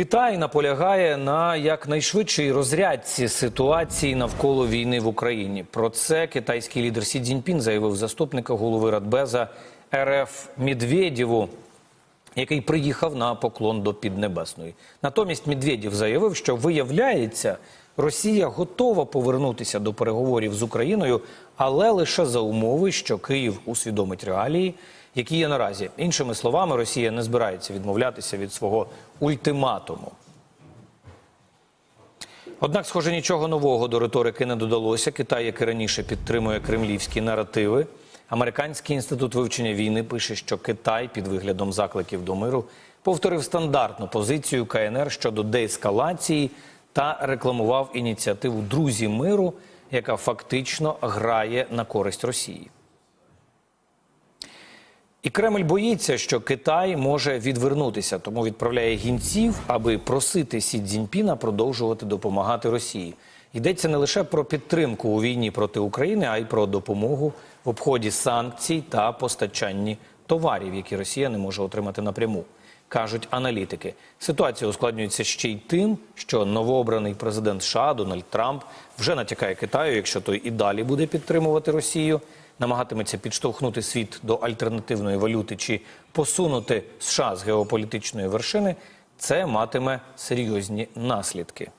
Китай наполягає на якнайшвидшій розрядці ситуації навколо війни в Україні. Про це китайський лідер Сі Цзіньпін заявив заступника голови Радбеза РФ Медведєву, який приїхав на поклон до Піднебесної. Натомість Медведєв заявив, що виявляється, Росія готова повернутися до переговорів з Україною, але лише за умови, що Київ усвідомить реалії, які є наразі. Іншими словами, Росія не збирається відмовлятися від свого ультиматуму. Однак, схоже, нічого нового до риторики не додалося. Китай, як і раніше, підтримує кремлівські наративи. Американський інститут вивчення війни пише, що Китай під виглядом закликів до миру повторив стандартну позицію КНР щодо деескалації та рекламував ініціативу Друзі миру, яка фактично грає на користь Росії. І Кремль боїться, що Китай може відвернутися, тому відправляє гінців, аби просити Сі Цзіньпіна продовжувати допомагати Росії. Йдеться не лише про підтримку у війні проти України, а й про допомогу в обході санкцій та постачанні товарів, які Росія не може отримати напряму. Кажуть аналітики. Ситуація ускладнюється ще й тим, що новообраний президент США Дональд Трамп вже натякає Китаю, якщо той і далі буде підтримувати Росію, намагатиметься підштовхнути світ до альтернативної валюти чи посунути США з геополітичної вершини, це матиме серйозні наслідки.